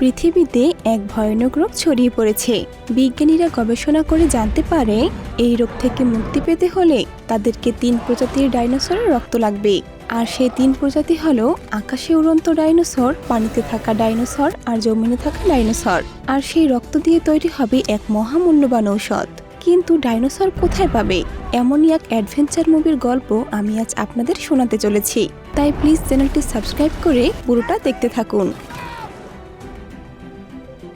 পৃথিবীতে এক ভয়ানক রোগ ছড়িয়ে পড়েছে। বিজ্ঞানীরা গবেষণা করে জানতে পারে, এই রোগ থেকে মুক্তি পেতে হলে তাদেরকে তিন প্রজাতির ডাইনোসরের রক্ত লাগবে। আর সেই তিন প্রজাতি হলো আকাশে উড়ন্ত ডাইনোসর, পানিতে থাকা ডাইনোসর আর জমিনে থাকা ডাইনোসর। আর সেই রক্ত দিয়ে তৈরি হবে এক মহামূল্যবান ঔষধ। কিন্তু ডাইনোসর কোথায় পাবে? এমনই এক অ্যাডভেঞ্চার মুভির গল্প আমি আজ আপনাদের শোনাতে চলেছি। তাই প্লিজ চ্যানেলটি সাবস্ক্রাইব করে পুরোটা দেখতে থাকুন।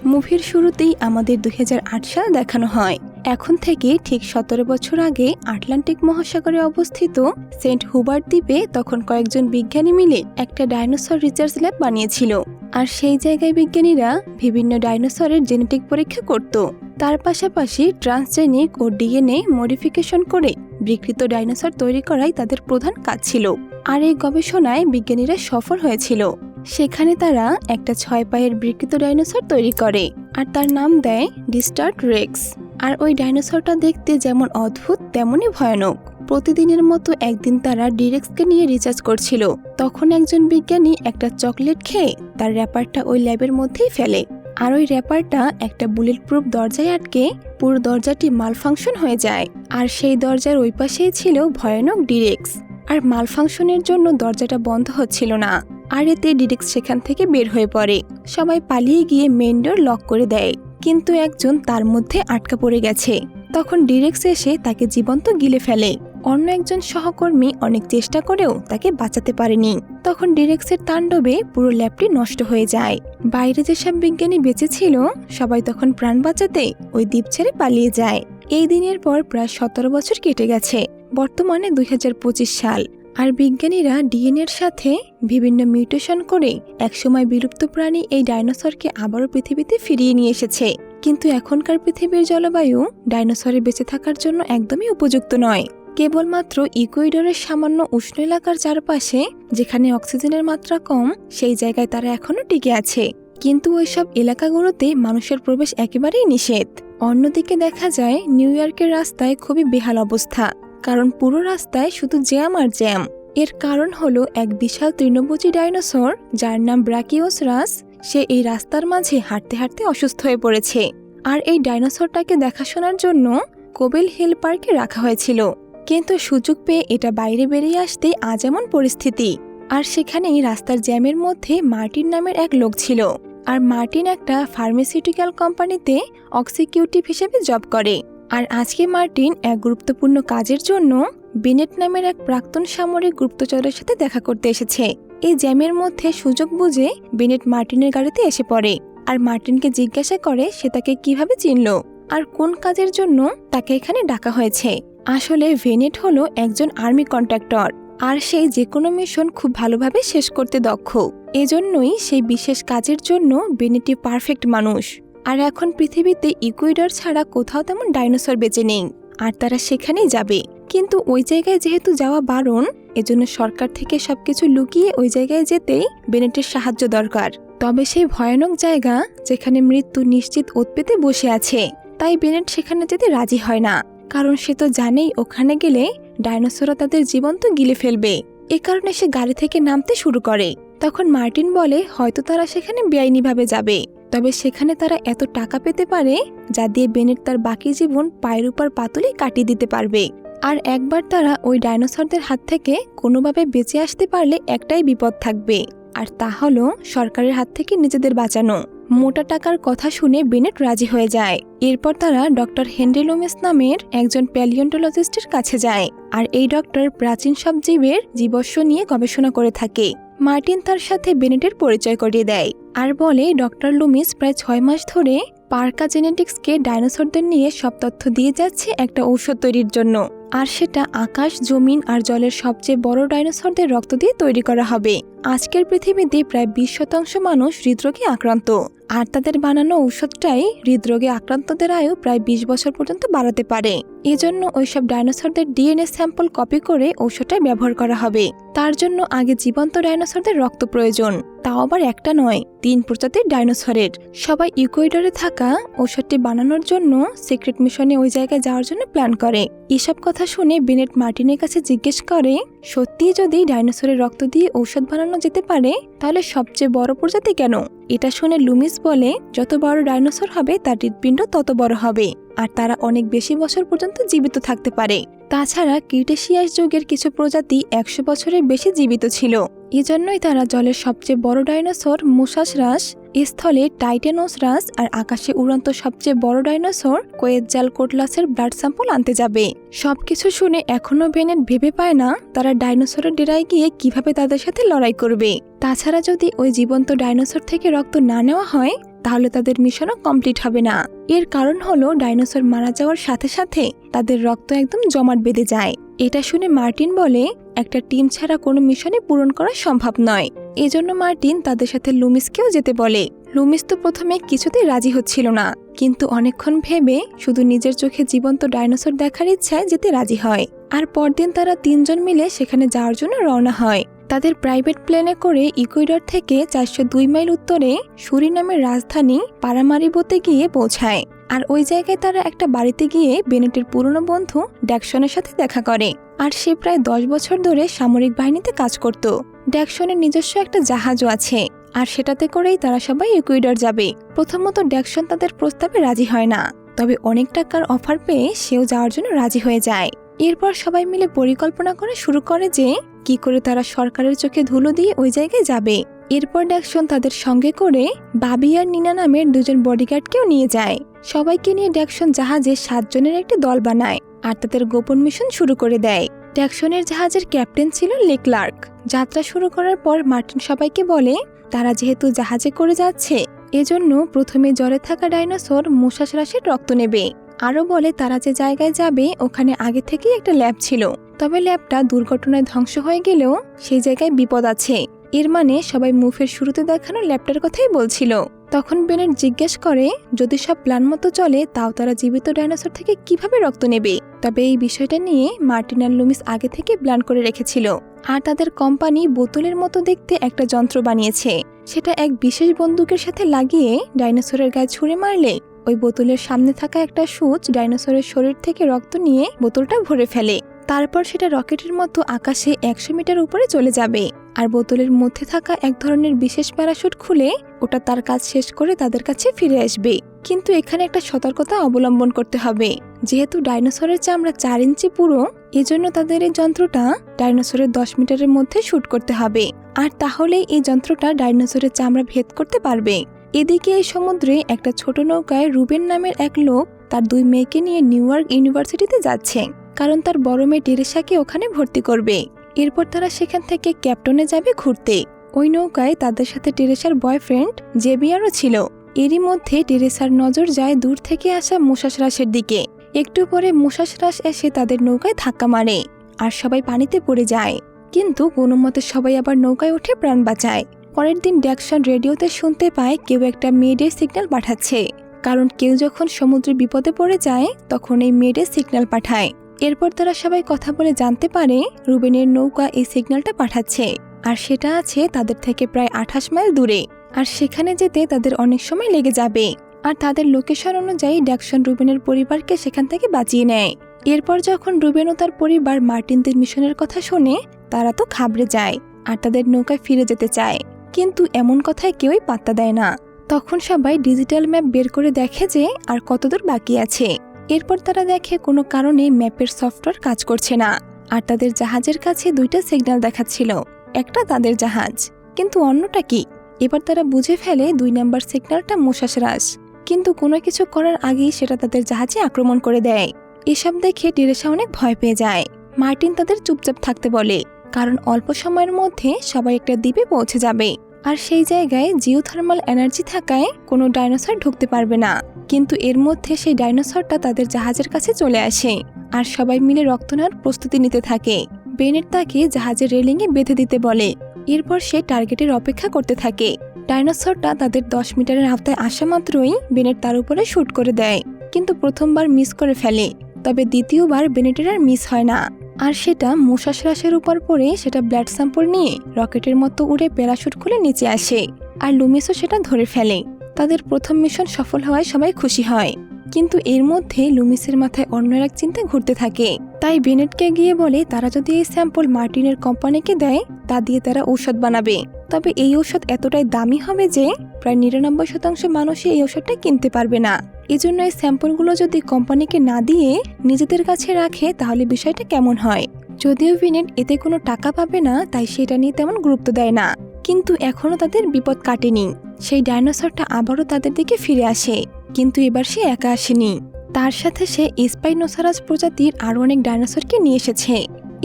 মুভির শুরুতেই আমাদের দুই হাজার আট সাল দেখানো হয়। এখন থেকে ঠিক সতেরো বছর আগে আটলান্টিক মহাসাগরে অবস্থিত সেন্ট হুবার্ট দ্বীপে তখন কয়েকজন বিজ্ঞানী মিলে একটা ডাইনোসর রিসার্চ ল্যাব বানিয়েছিল। আর সেই জায়গায় বিজ্ঞানীরা বিভিন্ন ডাইনোসরের জেনেটিক পরীক্ষা করত। তার পাশাপাশি ট্রান্সজেনিক ও ডিএনএ মডিফিকেশন করে বিকৃত ডাইনোসর তৈরি করাই তাদের প্রধান কাজ ছিল। আর এই গবেষণায় বিজ্ঞানীরা সফল হয়েছিল। সেখানে তারা একটা ছয় পায়ের বিকৃত ডাইনোসর তৈরি করে, আর তার নাম দেয় ডিস্টার্ট রেক্স। আর ওই ডাইনোসরটা দেখতে যেমন অদ্ভুত, তেমনই ভয়ানক। প্রতিদিনের মতো একদিন তারা ডিরেক্সকে নিয়ে রিচার্জ করছিল। তখন একজন বিজ্ঞানী একটা চকলেট খেয়ে তার র্যাপারটা ওই ল্যাবের মধ্যেই ফেলে। আর ওই র্যাপারটা একটা বুলেট প্রুফ দরজায় আটকে পুরো দরজাটি মালফাংশন হয়ে যায়। আর সেই দরজার ওই পাশেই ছিল ভয়ানক ডিরেক্স। আর মালফাংশনের জন্য দরজাটা বন্ধ হচ্ছিল না। আর এতে ডিরেক্স সেখান থেকে বের হয়ে পড়ে। সবাই পালিয়ে গিয়ে মেন ডোর লক করে দেয়। কিন্তু একজন তার মধ্যে আটকা পড়ে গেছে। তখন ডিরেক্স এসে তাকে জীবন্ত গিলে ফেলে। অন্য একজন সহকর্মী অনেক চেষ্টা করেও তাকে বাঁচাতে পারেনি। তখন ডিরেক্সের তাণ্ডবে পুরো ল্যাবটি নষ্ট হয়ে যায়। বাইরে যেসব বিজ্ঞানী বেঁচে ছিল, সবাই তখন প্রাণ বাঁচাতে ওই দ্বীপ ছেড়ে পালিয়ে যায়। এই দিনের পর প্রায় সতেরো বছর কেটে গেছে। বর্তমানে দুই হাজার পঁচিশ সাল। আর বিজ্ঞানীরা ডিএনএর সাথে বিভিন্ন মিউটেশন করে একসময় বিলুপ্ত প্রাণী এই ডাইনোসরকে আবারও পৃথিবীতে ফিরিয়ে নিয়ে এসেছে। কিন্তু এখনকার পৃথিবীর জলবায়ু ডাইনোসরে বেঁচে থাকার জন্য একদমই উপযুক্ত নয়। কেবলমাত্র ইকুইডরের সামান্য উষ্ণ এলাকার চারপাশে, যেখানে অক্সিজেনের মাত্রা কম, সেই জায়গায় তারা এখনও টিকে আছে। কিন্তু ওইসব এলাকাগুলোতে মানুষের প্রবেশ একেবারেই নিষেধ। অন্যদিকে দেখা যায়, নিউ ইয়র্কের রাস্তায় খুবই বেহাল অবস্থা। কারণ পুরো রাস্তায় শুধু জ্যাম আর জ্যাম। এর কারণ হলো এক বিশাল তৃণভোজী ডাইনোসর, যার নাম ব্রাকিওসরাস সে এই রাস্তার মাঝে হাঁটতে হাঁটতে অসুস্থ হয়ে পড়েছে। আর এই ডাইনোসরটাকে দেখাশোনার জন্য কোবেল হিল পার্কে রাখা হয়েছিল। কিন্তু সুযোগ পেয়ে এটা বাইরে বেরিয়ে আসতে আজ এমন পরিস্থিতি। আর সেখানেই রাস্তার জ্যামের মধ্যে মার্টিন নামের এক লোক ছিল। আর মার্টিন একটা ফার্মাসিউটিক্যাল কোম্পানিতে অক্সিকিউটিভ হিসেবে জব করে। আর আজকে মার্টিন এক গুরুত্বপূর্ণ কাজের জন্য বিনেট নামের এক প্রাক্তন সামরিক গুপ্তচরের সাথে দেখা করতে এসেছে। এই জ্যামের মধ্যে সুযোগ বুঝে বিনেট মার্টিনের গাড়িতে এসে পড়ে আর মার্টিনকে জিজ্ঞাসা করে সে তাকে কীভাবে চিনল আর কোন কাজের জন্য তাকে এখানে ডাকা হয়েছে। আসলে ভেনেট হলো একজন আর্মি কন্ট্রাক্টর আর সেই যে কোনো মিশন খুব ভালোভাবে শেষ করতে দক্ষ। এজন্যই সেই বিশেষ কাজের জন্য বেনেটি পারফেক্ট মানুষ। আর এখন পৃথিবীতে ইকুইডর ছাড়া কোথাও তেমন ডাইনোসর বেঁচে নেই, আর তারা সেখানেই যাবে। কিন্তু ওই জায়গায় যেহেতু যাওয়া বারণ, এজন্য সরকার থেকে সবকিছু লুকিয়ে ওই জায়গায় যেতেই বেনেটের সাহায্য দরকার। তবে সেই ভয়ানক জায়গা যেখানে মৃত্যু নিশ্চিত ওত পেতে বসে আছে, তাই বেনেট সেখানে যেতে রাজি হয় না। কারণ সে তো জানেই ওখানে গেলে ডাইনোসররা তাদের জীবন্ত গিলে ফেলবে। এ কারণে সে গাড়ি থেকে নামতে শুরু করে। তখন মার্টিন বলে, হয়তো তারা সেখানে বেআইনিভাবে যাবে। তবে সেখানে তারা এত টাকা পেতে পারে যা দিয়ে বেনেট তার বাকি জীবন পায়ের উপর পাতুলে কাটিয়ে দিতে পারবে। আর একবার তারা ওই ডাইনোসরদের হাত থেকে কোনোভাবে বেঁচে আসতে পারলে একটাই বিপদ থাকবে, আর তা হলো সরকারের হাত থেকে নিজেদের বাঁচানো। মোটা টাকার কথা শুনে বেনেট রাজি হয়ে যায়। এরপর তারা ডক্টর হেনরি লোমেস নামের একজন প্যালিয়ন্টোলজিস্টের কাছে যায়, আর এই ডক্টর প্রাচীন সব জীবের জীবস্ব নিয়ে গবেষণা করে থাকে। মার্টিন তার সাথে বেনেটের পরিচয় করিয়ে দেয়। আর বলে, ডক্টর লুমিস প্রায় ছয় মাস ধরে পার্কা জেনেটিক্সকে ডাইনোসরদের নিয়ে সব তথ্য দিয়ে যাচ্ছে একটা ঔষধ তৈরির জন্য। আর সেটা আকাশ, জমিন আর জলের সবচেয়ে বড় ডাইনোসরদের রক্ত দিয়ে তৈরি করা হবে। আজকের পৃথিবীতে প্রায় বিশ শতাংশ মানুষ হৃদরোগে আক্রান্ত। আর তাদের বানানো ঔষধটাই হৃদরোগে আক্রান্তদের আয়ু প্রায় বিশ বছর পর্যন্ত বাড়াতে পারে। এজন্য ওইসব ডাইনোসরদের ডিএনএ স্যাম্পল কপি করে ঔষধটাই ব্যবহার করা হবে। তার জন্য আগে জীবন্ত ডাইনোসরদের রক্ত প্রয়োজন। তাও আবার একটা নয়, তিন প্রজাতির ডাইনোসরের। সবাই ইকুয়েডরে থাকা ঔষধটি বানানোর জন্য সিক্রেট মিশনে ওই জায়গায় যাওয়ার জন্য প্ল্যান করে। এসব কথা শুনে বেনেট মার্টিনের কাছে জিজ্ঞেস করে সত্যি যদি ডাইনোসরের রক্ত দিয়ে ঔষধ বানানো যেতে পারে, তাহলে সবচেয়ে বড় প্রজাতি কেন? এটা শুনে লুমিস বলে, যত বড় ডাইনোসর হবে, তার হৃৎপিণ্ড তত বড় হবে, আর তারা অনেক বেশি বছর পর্যন্ত জীবিত থাকতে পারে। তাছাড়া ক্রিটেশিয়াস যুগের কিছু প্রজাতি একশো বছরের বেশি জীবিত ছিল। এজন্যই তারা জলের সবচেয়ে বড় ডাইনোসর মুসাস মুসাসরাস স্থলে টাইটেনোসরাস আর আকাশে উড়ন্ত সবচেয়ে বড় ডাইনোসর কোয়েজাল কোটলাসের ব্লাড স্যাম্পল আনতে যাবে। সবকিছু শুনে এখনও বেনেট ভেবে পায় না তারা ডাইনোসরের ডেরায় গিয়ে কীভাবে তাদের সাথে লড়াই করবে। তাছাড়া যদি ওই জীবন্ত ডাইনোসর থেকে রক্ত না নেওয়া হয় তাহলে তাদের মিশনও কমপ্লিট হবে না। এর কারণ হলো, ডাইনোসর মারা যাওয়ার সাথে সাথে তাদের রক্ত একদম জমাট বেঁধে যায়। এটা শুনে মার্টিন বলে, একটা টিম ছাড়া কোনো মিশনে পূরণ করা সম্ভব নয়। এজন্য মার্টিন তাদের সাথে লুমিসকেও যেতে বলে। লুমিস তো প্রথমে কিছুতেই রাজি হচ্ছিল না, কিন্তু অনেকক্ষণ ভেবে শুধু নিজের চোখে জীবন্ত ডাইনোসর দেখার ইচ্ছায় যেতে রাজি হয়। আর পরদিন তারা তিনজন মিলে সেখানে যাওয়ার জন্য রওনা হয়। তাদের প্রাইভেট প্লেনে করে ইকুইডর থেকে চারশো দুই মাইল উত্তরে সুরিনামের রাজধানী পারামারিবোতে গিয়ে পৌঁছায়। আর ওই জায়গায় তারা একটা বাড়িতে গিয়ে বেনেটের পুরনো বন্ধু ড্যাকশনের সাথে দেখা করে। আর সে প্রায় দশ বছর ধরে সামরিক বাহিনীতে কাজ করত। ড্যাকশনের নিজস্ব একটা জাহাজও আছে। আর সেটাতে করেই তারা সবাই ইকুইডর যাবে। প্রথমত ড্যাকশন তাদের প্রস্তাবে রাজি হয় না। তবে অনেক টাকার অফার পেয়ে সেও যাওয়ার জন্য রাজি হয়ে যায়। এরপর সবাই মিলে পরিকল্পনা করে শুরু করে যে কি করে তারা সরকারের চোখে ধুলো দিয়ে ওই জায়গায় যাবে? এরপর ড্যাকসন তাদের সঙ্গে করে বাবি আর নিনা নামের দুজন বডিগার্ডকেও নিয়ে যায়। সবাইকে নিয়ে ড্যাকসন জাহাজে সাতজনের একটি দল বানায় আর তাদের গোপন মিশন শুরু করে দেয়। ড্যাকসনের জাহাজের ক্যাপ্টেন ছিল লেক্লার্ক যাত্রা শুরু করার পর মার্টিন সবাইকে বলে, তারা যেহেতু জাহাজে করে যাচ্ছে, এজন্য প্রথমে জ্বরে থাকা ডাইনোসর মুশাস রক্ত নেবে। আরও বলে, তারা যে জায়গায় যাবে, ওখানে আগে থেকেই একটা ল্যাব ছিল। তবে ল্যাবটা দুর্ঘটনায় ধ্বংস হয়ে গেলেও সেই জায়গায় বিপদ আছে। এর মানে সবাই মুভের শুরুতে দেখানো ল্যাবটার কথাই বলছিল। তখন বেনেট জিজ্ঞেস করে, যদি সব প্ল্যান মতো চলে, তাও তারা জীবিত ডাইনোসর থেকে কীভাবে রক্ত নেবে? তবে এই বিষয়টা নিয়ে মার্টিন আর লুমিস আগে থেকে প্ল্যান করে রেখেছিল। আর তাদের কোম্পানি বোতলের মতো দেখতে একটা যন্ত্র বানিয়েছে। সেটা এক বিশেষ বন্দুকের সাথে লাগিয়ে ডাইনোসরের গায়ে ছুঁড়ে মারলে ওই বোতলের সামনে থাকা একটা সুচ ডাইনোসরের শরীর থেকে রক্ত নিয়ে বোতলটা ভরে ফেলে। তারপর সেটা রকেটের মতো আকাশে একশো মিটার উপরে চলে যাবে। আর বোতলের মধ্যে থাকা এক ধরনের বিশেষ প্যারাশুট খুলে ওটা তার কাজ শেষ করে তাদের কাছে ফিরে আসবে। কিন্তু এখানে একটা সতর্কতা অবলম্বন করতে হবে। যেহেতু ডাইনোসরের চামড়া চার ইঞ্চি পুরো, এজন্য তাদের এই যন্ত্রটা ডাইনোসরের দশ মিটারের মধ্যে শুট করতে হবে। আর তাহলেই এই যন্ত্রটা ডাইনোসরের চামড়া ভেদ করতে পারবে। এদিকে এই সমুদ্রে একটা ছোট নৌকায় রুবেন নামের এক লোক তার দুই মেয়েকে নিয়ে নিউ ইউনিভার্সিটিতে যাচ্ছে। কারণ তার বড় মেয়ে টেরেসাকে ওখানে ভর্তি করবে। এরপর তারা সেখান থেকে ক্যাপ্টনে যাবে ঘুরতে। ওই নৌকায় তাদের সাথে টেরেসার বয়ফ্রেন্ড জেবিয়ারও ছিল। এরই মধ্যে টেরেসার নজর যায় দূর থেকে আসা মুশাস রাসের দিকে। একটু পরে মুশাস রাস এসে তাদের নৌকায় ধাক্কা মারে আর সবাই পানিতে পড়ে যায়। কিন্তু কোনো মতে সবাই আবার নৌকায় উঠে প্রাণ বাঁচায়। পরের দিন ড্যাকসন রেডিওতে শুনতে পায় কেউ একটা মেয়েদের সিগন্যাল পাঠাচ্ছে। কারণ কেউ যখন সমুদ্রে বিপদে পড়ে যায়, তখন এই মেয়েদের সিগন্যাল পাঠায়। এরপর তারা সবাই কথা বলে জানতে পারে রুবেনের নৌকা এই সিগন্যালটা পাঠাচ্ছে। আর সেটা আছে তাদের থেকে প্রায় আঠাশ মাইল দূরে। আর সেখানে যেতে তাদের অনেক সময় লেগে যাবে। আর তাদের লোকেশন অনুযায়ী ড্যাকশন রুবেনের পরিবারকে সেখান থেকে বাঁচিয়ে নেয়। এরপর যখন রুবেন ও তার পরিবার মার্টিনদের মিশনের কথা শোনে, তারা তো খাবড়ে যায় আর তাদের নৌকায় ফিরে যেতে চায়। কিন্তু এমন কথায় কেউই পাত্তা দেয় না। তখন সবাই ডিজিটাল ম্যাপ বের করে দেখে যে আর কতদূর বাকি আছে। এরপর তারা দেখে কোনো কারণে ম্যাপের সফটওয়্যার কাজ করছে না, আর তাদের জাহাজের কাছে দুইটা সিগন্যাল দেখাচ্ছিল, একটা তাদের জাহাজ, কিন্তু অন্যটা কি? এবার তারা বুঝে ফেলে দুই নাম্বার সিগন্যালটা মোশাস রাস কিন্তু কোনো কিছু করার আগেই সেটা তাদের জাহাজে আক্রমণ করে দেয়। এসব দেখে টেরেসা অনেক ভয় পেয়ে যায়। মার্টিন তাদের চুপচাপ থাকতে বলে, কারণ অল্প সময়ের মধ্যে সবাই একটা দ্বীপে পৌঁছে যাবে, আর সেই জায়গায় জিওথার্মাল এনার্জি থাকায় কোনো ডাইনোসর ঢুকতে পারবে না। কিন্তু এর মধ্যে সেই ডাইনোসরটা তাদের জাহাজের কাছে চলে আসে আর সবাই মিলে রক্ত প্রস্তুতি নিতে থাকে। বেনেট তাকে জাহাজের রেলিংয়ে বেঁধে দিতে বলে। এরপর সে টার্গেটের অপেক্ষা করতে থাকে। ডাইনোসরটা তাদের দশ মিটারের আওতায় আসা মাত্রই বেনেট তার উপরে শ্যুট করে দেয়, কিন্তু প্রথমবার মিস করে ফেলে। তবে দ্বিতীয়বার বেনেটের আর মিস হয় না। আর সেটা মুশাস রাসের উপর পড়ে সেটা ব্লাড স্যাম্পল নিয়ে রকেটের মতো উড়ে প্যারাশুট খুলে নিচে আসে, আর লুমিসও সেটা ধরে ফেলে। তাদের প্রথম মিশন সফল হওয়ায় সবাই খুশি হয়। কিন্তু এর মধ্যে লুমিসের মাথায় অন্য এক চিন্তা ঘুরতে থাকে। তাই বেনেটকে গিয়ে বলে, তারা যদি এই স্যাম্পল মার্টিনের কোম্পানিকে দেয়, তা দিয়ে তারা ঔষধ বানাবে। তবে এই ঔষধ এতটাই দামি হবে যে, প্রায় নিরানব্বই শতাংশ মানুষই এই ওষুধটা কিনতে পারবে না। এজন্য এই স্যাম্পলগুলো যদি কোম্পানিকে না দিয়ে নিজেদের কাছে রাখে, তাহলে বিষয়টা কেমন হয়? যদিও ভিনেট এতে কোনো টাকা পাবে না, তাই সেটা নিয়ে তেমন গুরুত্ব দেয় না। কিন্তু এখনও তাদের বিপদ কাটেনি। সেই ডাইনোসরটা আবারও তাদের দিকে ফিরে আসে, কিন্তু এবার সে একা আসেনি। তার সাথে সে স্পাইনোসারাস প্রজাতির আরও অনেক ডাইনোসরকে নিয়ে এসেছে।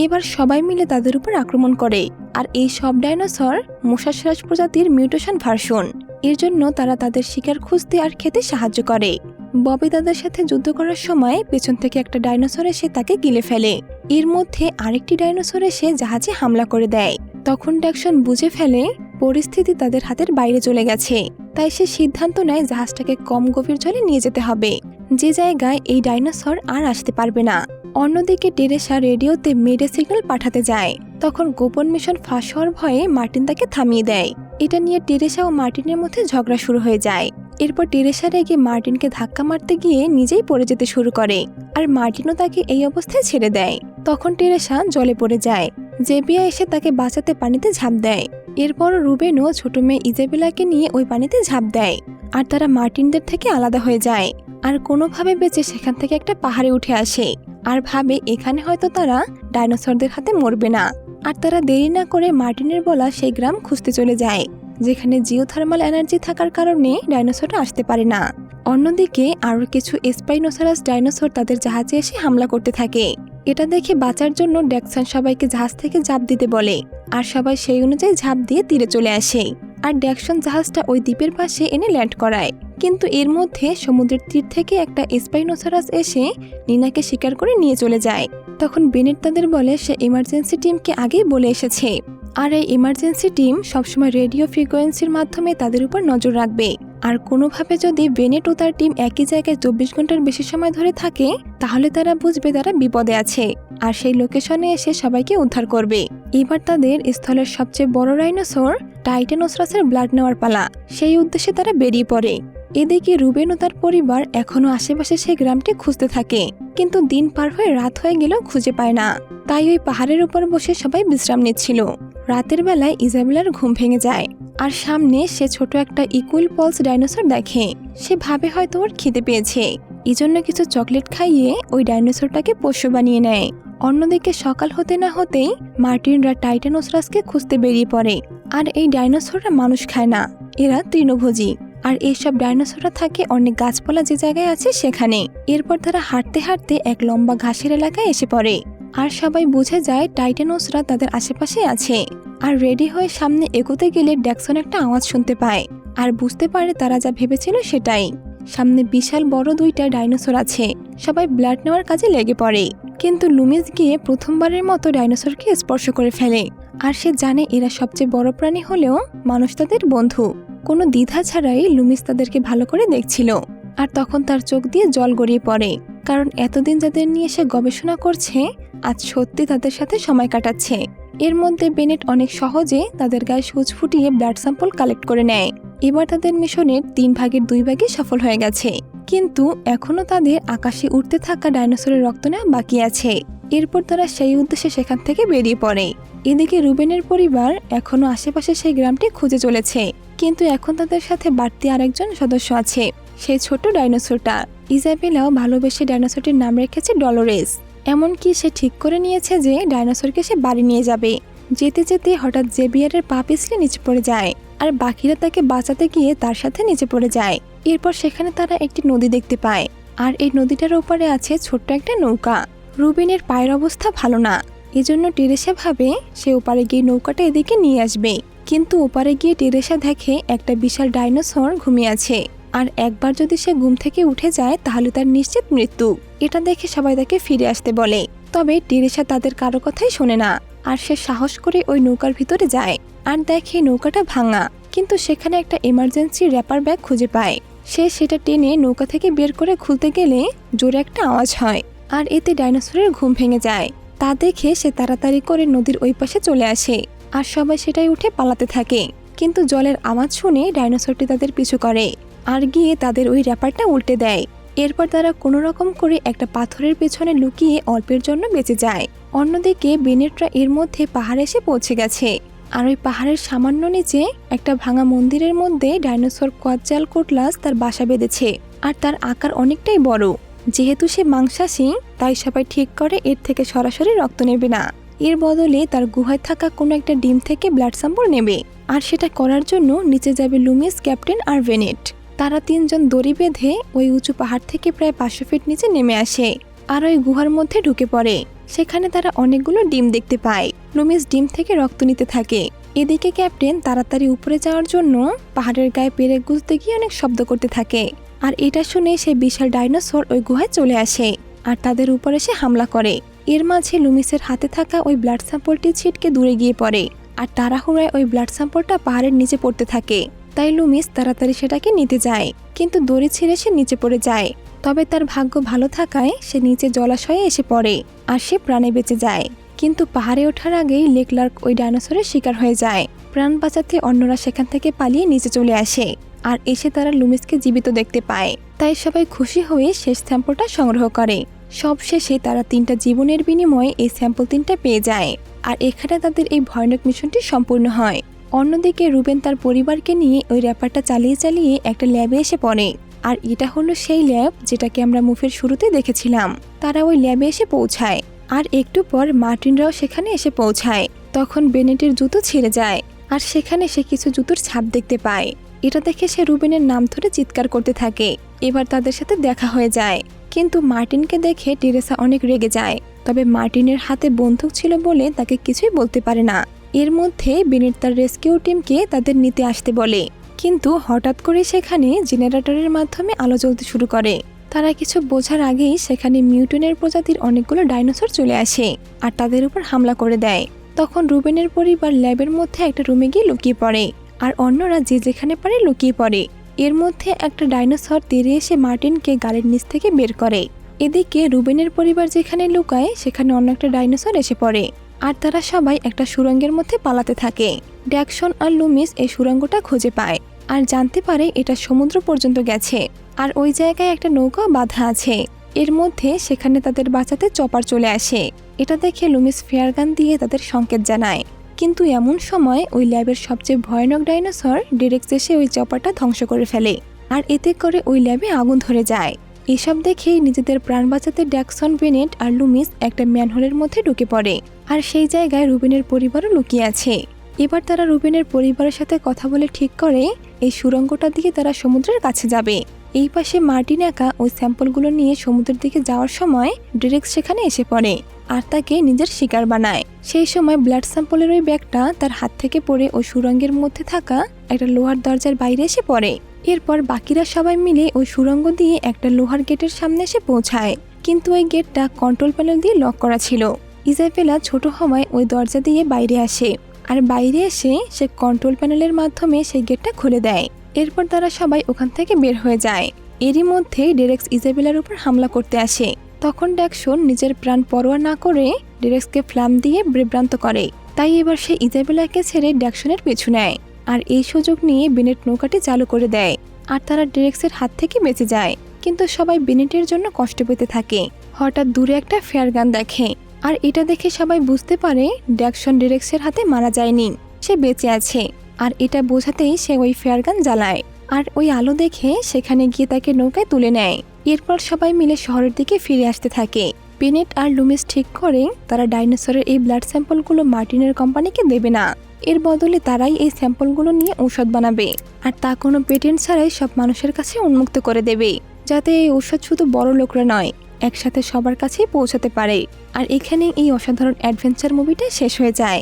এবার সবাই মিলে তাদের উপর আক্রমণ করে, আর এই সব ডাইনোসর মোসাসরাজ প্রজাতির মিউটেশন ভার্সন। এর জন্য তারা তাদের শিকার খুঁজতে আর খেতে সাহায্য করে। ববি তাদের সাথে যুদ্ধ করার সময় পেছন থেকে একটা ডাইনোসর এসে তাকে গিলে ফেলে। এর মধ্যে আরেকটি ডাইনোসর এসে জাহাজে হামলা করে দেয়। তখন ড্যাকশন বুঝে ফেলে পরিস্থিতি তাদের হাতের বাইরে চলে গেছে। তাই সে সিদ্ধান্ত নেয় জাহাজটাকে কম গভীর জলে নিয়ে যেতে হবে। যে জায়গায় এই ডাইনোসর আর আসতে পারবে না। অন্যদিকে টেরেসা রেডিওতে মেডে সিগন্যাল পাঠাতে যায়। তখন গোপন মিশন ফাঁস হওয়ার ভয়ে মার্টিন তাকে থামিয়ে দেয়। এটা নিয়ে টেরেসা ও মার্টিনের মধ্যে ঝগড়া শুরু হয়ে যায়। এরপর টেরেসা রেগে মার্টিনকে ধাক্কা মারতে গিয়ে নিজেই পড়ে যেতে শুরু করে আর মার্টিনও তাকে এই অবস্থায় ছেড়ে দেয়। তখন টেরেসা জলে পড়ে যায়। জেবিয়া এসে তাকে বাঁচাতে পানিতে ঝাঁপ দেয়। এরপর রুবেনও ছোট মেয়ে ইজেবেলাকে নিয়ে ওই পানিতে ঝাঁপ দেয় আর তারা মার্টিনদের থেকে আলাদা হয়ে যায়। আর কোনোভাবে বেঁচে সেখান থেকে একটা পাহাড়ে উঠে আসে। আর ভাবে এখানে হয়তো তারা ডাইনোসরদের হাতে মরবে না। আর তারা দেরি না করে মার্টিনের বলা সেই গ্রাম খুঁজতে চলে যায়। যেখানে জিওথার্মাল এনার্জি থাকার কারণে ডাইনোসররা আসতে পারে না। অন্যদিকে আরও কিছু স্পাইনোসারাস ডাইনোসর তাদের জাহাজে এসে হামলা করতে থাকে। এটা দেখে বাঁচার জন্য ড্যাকসন সবাইকে জাহাজ থেকে ঝাঁপ দিতে বলে, আর সবাই সেই অনুযায়ী ঝাঁপ দিয়ে তীরে চলে আসে। আর ড্যাকসন জাহাজটা ওই দ্বীপের পাশে এনে ল্যান্ড করায়। কিন্তু এর মধ্যে সমুদ্রের তীর থেকে একটা স্পাইনোসারাস এসে নিনাকে শিকার করে নিয়ে চলে যায়। তখন বেনেট তাদের বলে, সে ইমার্জেন্সি টিমকে আগেই বলে এসেছে। আর এই ইমার্জেন্সি টিম সবসময় রেডিও ফ্রিকোয়েন্সির মাধ্যমে তাদের উপর নজর রাখবে। আর কোনোভাবে যদি বেনেট ও তার টিম একই জায়গায় চব্বিশ ঘণ্টার বেশি সময় ধরে থাকে, তাহলে তারা বুঝবে তারা বিপদে আছে। আর সেই লোকেশনে এসে সবাইকে উদ্ধার করবে। এবার তাদের স্থলের সবচেয়ে বড় রাইনোসর টাইটানোসরাসের ব্লাড নেওয়ার পালা। সেই উদ্দেশ্যে তারা বেরিয়ে পড়ে। এদিকে রুবেন ও তার পরিবার এখনও আশেপাশে সেই গ্রামটি খুঁজতে থাকে। কিন্তু দিন পার হয়ে রাত হয়ে গেলেও খুঁজে পায় না। তাই ওই পাহাড়ের উপর বসে সবাই বিশ্রাম নিচ্ছিল। রাতের বেলায় ইজাবেলার ঘুম ভেঙে যায়, আর সামনে সে ছোট একটা ইকুয়াল পলস ডাইনোসর দেখে। সে ভাবে হয়তো ওর খিদে পেয়েছে। এই জন্য কিছু চকলেট খাইয়ে ওই ডাইনোসরটাকে পোষ্য বানিয়ে নেয়। অন্যদিকে সকাল হতে না হতেই মার্টিনরা টাইটানোসরাসকে খুঁজতে বেরিয়ে পড়ে, আর এই ডাইনোসররা মানুষ খায় না। এরা তৃণভোজী, আর এইসব ডাইনোসররা থাকে অনেক গাছপালা যে জায়গায় আছে সেখানে। এরপর তারা হাঁটতে হাঁটতে এক লম্বা ঘাসের এলাকায় এসে পড়ে। আর সবাই বুঝে যায় টাইটানোসরা তাদের আশেপাশে আছে। আর রেডি হয়ে সামনে এগোতে গেলে ড্যাকসন একটা আওয়াজ শুনতে পায়। আর বুঝতে পারে তারা যা ভেবেছিল সেটাই। সামনে বিশাল বড় দুইটা ডাইনোসর আছে। সবাই ব্লাড নেওয়ার কাজে লেগে পড়ে। কিন্তু লুমিস গিয়ে প্রথমবারের মতো ডাইনোসরকে স্পর্শ করে ফেলে। আর সে জানে এরা সবচেয়ে বড় প্রাণী হলেও মানুষ তাদের বন্ধু। কোনো দ্বিধা ছাড়াই লুমিস তাদেরকে ভালো করে দেখছিল। আর তখন তার চোখ দিয়ে জল গড়িয়ে পড়ে। কারণ এতদিন যাদের নিয়ে সে গবেষণা করছে আজ সত্যি তাদের সাথে সময় কাটাচ্ছে। এর মধ্যে বেনেট অনেক সহজে তাদের গায়ে সুচ ফুটিয়ে ব্লাড স্যাম্পল কালেক্ট করে নেয়। এবার তাদের মিশনের তিন ভাগের দুই ভাগে সফল হয়ে গেছে। কিন্তু এখনও তাদের আকাশে উঠতে থাকা ডাইনোসরের রক্ত নেওয়া বাকি আছে। এরপর তারা সেই উদ্দেশ্যে সেখান থেকে বেরিয়ে পড়ে। এদিকে রুবেনের পরিবার এখনও আশেপাশে সেই গ্রামটি খুঁজে চলেছে। কিন্তু এখন তাদের সাথে বাড়তি আরেকজন সদস্য আছে, সেই ছোট ডাইনোসরটা। ইজাবেলাও ভালোবেসে ডাইনোসরটির নাম রেখেছে ডলোরেস। এমনকি সে ঠিক করে নিয়েছে যে ডাইনোসরকে সে বাড়ি নিয়ে যাবে। যেতে যেতে হঠাৎ জেবিয়ারের পা পিছলে নিচে পড়ে যায় আর বাকিরা তাকে বাঁচাতে গিয়ে তার সাথে নিচে পড়ে যায়। এরপর সেখানে তারা একটি নদী দেখতে পায় আর এই নদীটার ওপারে আছে ছোট্ট একটা নৌকা। রুবিনের পায়ের অবস্থা ভালো না। এজন্য টেরেসা ভাবে সে ওপারে গিয়ে নৌকাটা এদিকে নিয়ে আসবে। কিন্তু ওপারে গিয়ে টেরেসা দেখে একটা বিশাল ডাইনোসর ঘুমিয়ে আছে। আর একবার যদি সে ঘুম থেকে উঠে যায়, তাহলে তার নিশ্চিত মৃত্যু। এটা দেখে সবাই তাকে ফিরে আসতে বলে। তবে টেরেসা তাদের কারও কথাই শোনে না। আর সে সাহস করে ওই নৌকার ভিতরে যায় আর দেখে নৌকাটা ভাঙা। কিন্তু সেখানে একটা এমার্জেন্সি র্যাপার ব্যাগ খুঁজে পায়। সে সেটা টেনে নৌকা থেকে বের করে খুলতে গেলে জোরে একটা আওয়াজ হয় আর এতে ডাইনোসরের ঘুম ভেঙে যায়। তা দেখে সে তাড়াতাড়ি করে নদীর ওই পাশে চলে আসে আর সবাই সেটাই উঠে পালাতে থাকে। কিন্তু জলের আওয়াজ শুনে ডাইনোসরটি তাদের পিছু করে। আর গিয়ে তাদের ওই র্যাপারটা উল্টে দেয়। এরপর তারা কোনো রকম করে একটা পাথরের পেছনে লুকিয়ে অল্পের জন্য বেঁচে যায়। অন্যদিকে বেনেটরা এর মধ্যে পাহাড়ে এসে পৌঁছে গেছে। আর ওই পাহাড়ের সামান্য নিচে একটা ভাঙা মন্দিরের মধ্যে ডাইনোসর কোয়াজ্জাল কোটলাস তার বাসা বেঁধেছে। আর তার আকার অনেকটাই বড়। যেহেতু সে মাংসাশী, তাই সবাই ঠিক করে এর থেকে সরাসরি রক্ত নেবে না। এর বদলে তার গুহায় থাকা কোনো একটা ডিম থেকে ব্লাড স্যাম্পল নেবে। আর সেটা করার জন্য নিচে যাবে লুমিস ক্যাপ্টেন আর ভেনেট তারা তিনজন দড়ি বেঁধে ওই উঁচু পাহাড় থেকে প্রায় পাঁচশো ফিট নিচে নেমে আসে আর ওই গুহার মধ্যে ঢুকে পড়ে। সেখানে তারা অনেকগুলো ডিম দেখতে পায়। লুমিস ডিম থেকে রক্ত নিতে থাকে। এদিকে ক্যাপ্টেন তাড়াতাড়ি উপরে যাওয়ার জন্য পাহাড়ের গায়ে পেরে গুজতে গিয়ে অনেক শব্দ করতে থাকে। আর এটা শুনে সেই বিশাল ডাইনোসর ওই গুহায় চলে আসে আর তাদের উপর এসে হামলা করে। এর মাঝে লুমিসের হাতে থাকা ওই ব্লাড স্যাম্পলটি ছিটকে দূরে গিয়ে পড়ে। আর তাড়াহুড়ায় ওই ব্লাড স্যাম্পলটা পাহাড়ের নিচে পড়তে থাকে। তাই লুমিস তাড়াতাড়ি সেটাকে নিতে যায়। কিন্তু দড়ি ছিঁড়ে সে নিচে পড়ে যায়। তবে তার ভাগ্য ভালো থাকায় সে নিচে জলাশয়ে এসে পড়ে আর সে প্রাণে বেঁচে যায়। কিন্তু পাহাড়ে ওঠার আগেই লেকলার্ক ওই ডাইনোসরের শিকার হয়ে যায়। প্রাণ বাঁচাতে অন্যরা সেখান থেকে পালিয়ে নিচে চলে আসে আর এসে তারা লুমিসকে জীবিত দেখতে পায়। তাই সবাই খুশি হয়ে শেষ স্যাম্পলটা সংগ্রহ করে। সব শেষে তারা তিনটা জীবনের বিনিময়ে এই স্যাম্পল তিনটা পেয়ে যায়। আর এখানে তাদের এই ভয়ানক মিশনটি সম্পূর্ণ হয়। অন্যদিকে রুবেন তার পরিবারকে নিয়ে ওই র্যাপারটা চালিয়ে চালিয়ে একটা ল্যাবে এসে পড়ে। আর এটা হলো সেই ল্যাব যেটাকে আমরা মুভির শুরুতে দেখেছিলাম। তারা ওই ল্যাবে এসে পৌঁছায়। আর একটু পর মার্টিনরাও সেখানে এসে পৌঁছায়। তখন বেনেটের জুতো ছিঁড়ে যায়। আর সেখানে সে কিছু জুতোর ছাপ দেখতে পায়। এটা দেখে সে রুবেনের নাম ধরে চিৎকার করতে থাকে। এবার তাদের সাথে দেখা হয়ে যায়। কিন্তু মার্টিনকে দেখে টেরেসা অনেক রেগে যায়। তবে মার্টিনের হাতে বন্দুক ছিল বলে তাকে কিছুই বলতে পারে না। এর মধ্যে বেনেট তার রেস্কিউ টিমকে তাদের নিতে আসতে বলে। কিন্তু হঠাৎ করে সেখানে জেনারেটরের মাধ্যমে আলো জ্বলতে শুরু করে। তারা কিছু বোঝার আগেই সেখানে মিউটনের প্রজাতির অনেকগুলো ডাইনোসর চলে আসে আর তাদের উপর হামলা করে দেয়। তখন রুবেনের পরিবার ল্যাবের মধ্যে একটা রুমে গিয়ে লুকিয়ে পড়ে আর অন্যরা যে যেখানে পারে লুকিয়ে পড়ে। এর মধ্যে একটা ডাইনোসর তেরে এসে মার্টিনকে গাড়ির নিচ থেকে বের করে। এদিকে রুবেনের পরিবার যেখানে লুকায়, সেখানে অন্য একটা ডাইনোসর এসে পড়ে। আর তারা সবাই একটা সুরঙ্গের মধ্যে পালাতে থাকে। ড্যাকশন আর লুমিস এই সুরঙ্গটা খুঁজে পায় আর জানতে পারে এটা সমুদ্র পর্যন্ত গেছে। আর ওই জায়গায় একটা নৌকা বাধা আছে। এর মধ্যে সেখানে তাদের বাঁচাতে চপার চলে আসে। এটা দেখে লুমিস ফেয়ারগান দিয়ে তাদের সংকেত জানায়। কিন্তু এমন সময় ওই ল্যাবের সবচেয়ে ভয়ানক ডাইনোসর ডিরেক্ট এসে ওই চপারটা ধ্বংস করে ফেলে। আর এতে করে ওই ল্যাবে আগুন ধরে যায়। এসব দেখেই নিজেদের প্রাণ বাঁচাতে ড্যাকসন, বেনেট আর লুমিস একটা ম্যানহোলের মধ্যে ঢুকে পড়ে। আর সেই জায়গায় রুবিনের পরিবারও লুকিয়ে আছে। এবার তারা রুবেনের পরিবারের সাথে কথা বলে ঠিক করে এই সুরঙ্গটা দিয়ে তারা সমুদ্রের কাছে যাবে। এই পাশে মার্টিন একা ওই স্যাম্পলগুলো নিয়ে সমুদ্রের দিকে যাওয়ার সময় ডিরেক্ট সেখানে এসে পড়ে আর তাকে নিজের শিকার বানায়। সেই সময় ব্লাড স্যাম্পলের ওই ব্যাগটা তার হাত থেকে পড়ে ওই সুরঙ্গের মধ্যে থাকা একটা লোহার দরজার বাইরে এসে পড়ে। এরপর বাকিরা সবাই মিলে ওই সুরঙ্গ দিয়ে একটা লোহার গেটের সামনে এসে পৌঁছায়। কিন্তু ওই গেটটা কন্ট্রোল প্যানেল দিয়ে লক করা ছিল। ইজাবেলা ছোট হওয়ায় ওই দরজা দিয়ে বাইরে আসে। আর বাইরে এসে সে কন্ট্রোল প্যানেলের মাধ্যমে সেই গেটটা খুলে দেয়। এরপর তারা সবাই ওখান থেকে বের হয়ে যায়। এরই মধ্যে ডেরেক্স ইজাবেলার উপর হামলা করতে আসে। তখন ড্যাকশন নিজের প্রাণ পরোয়া না করে ডেরেক্সকে ফ্লাম দিয়ে বিভ্রান্ত করে। তাই এবার সে ইজাবেলাকে ছেড়ে ড্যাকশনের পিছু নেয়। আর এই সুযোগ নিয়ে বেনেট নৌকাটি চালু করে দেয়। আর তারা ডেরেক্সের হাত থেকে বেঁচে যায়। কিন্তু সবাই বেনেটের জন্য কষ্ট পেতে থাকে। হঠাৎ দূরে একটা ফেয়ার গান দেখে। আর এটা দেখে সবাই বুঝতে পারে ড্যাকশন ডিরেক্সের হাতে মারা যায়নি। সে বেঁচে আছে। আর এটা বোঝাতেই সে ওই ফেয়ার গান জ্বালায়। আর ওই আলো দেখে সেখানে গিয়ে তাকে নৌকায় তুলে নেয়। এরপর সবাই মিলে শহরের দিকে ফিরে আসতে থাকে। পেনেট আর লুমিস ঠিক করে তারা ডাইনোসরের এই ব্লাড স্যাম্পলগুলো মার্টিনের কোম্পানিকে দেবে না। এর বদলে তারাই এই স্যাম্পলগুলো নিয়ে ঔষধ বানাবে। আর তা কোনো পেটেন্ট ছাড়াই সব মানুষের কাছে উন্মুক্ত করে দেবে, যাতে এই ঔষধ শুধু বড় লোকরা নয়, একসাথে সবার কাছেই পৌঁছাতে পারে। আর এখানে এই অসাধারণ অ্যাডভেঞ্চার মুভিটা শেষ হয়ে যায়।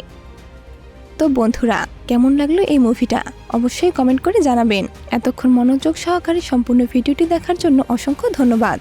তো বন্ধুরা, কেমন লাগল এই মুভিটা? অবশ্যই কমেন্ট করে জানাবেন। এতক্ষণ মনোযোগ সহকারে সম্পূর্ণ ভিডিওটি দেখার জন্য অসংখ্য ধন্যবাদ।